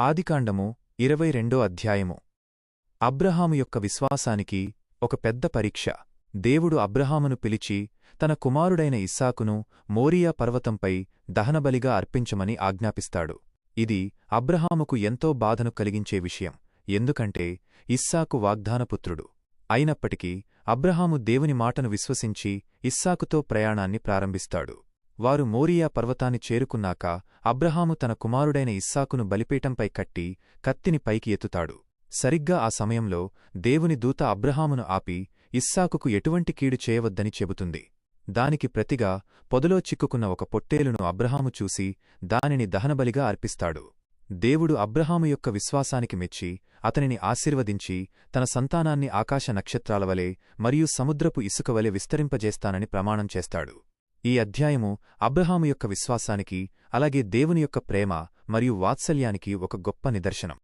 ఆదికాండము ఇరవై రెండో అధ్యాయము. అబ్రహాము యొక్క విశ్వాసానికి ఒక పెద్ద పరీక్ష. దేవుడు అబ్రహామును పిలిచి తన కుమారుడైన ఇస్సాకును మోరియా పర్వతంపై దహనబలిగా అర్పించమని ఆజ్ఞాపిస్తాడు. ఇది అబ్రహాముకు ఎంతో బాధను కలిగించే విషయం. ఎందుకంటే ఇస్సాకు వాగ్దానపుత్రుడు. అయినప్పటికీ అబ్రహాము దేవుని మాటను విశ్వసించి ఇస్సాకుతో ప్రయాణాన్ని ప్రారంభిస్తాడు. వారు మోరియా పర్వతాన్ని చేరుకున్నాక అబ్రహాము తన కుమారుడైన ఇస్సాకును బలిపీఠంపై కట్టి కత్తిని పైకి ఎత్తుతాడు. సరిగ్గా ఆ సమయంలో దేవుని దూత అబ్రహామును ఆపి ఇస్సాకుకు ఎటువంటి కీడు చేయవద్దని చెబుతుంది. దానికి ప్రతిగా పొదలో చిక్కుకున్న ఒక పొట్టేలును అబ్రహాము చూసి దానిని దహనబలిగా అర్పిస్తాడు. దేవుడు అబ్రహాము యొక్క విశ్వాసానికి మెచ్చి అతనిని ఆశీర్వదించి తన సంతానాన్ని ఆకాశ నక్షత్రాలవలే మరియు సముద్రపు ఇసుకవలె విస్తరింపజేస్తానని ప్రమాణం చేస్తాడు. ఈ అధ్యాయము అబ్రహాము యొక్క విశ్వాసానికి అలాగే దేవుని యొక్క ప్రేమ మరియు వాత్సల్యానికి ఒక గొప్ప నిదర్శనం.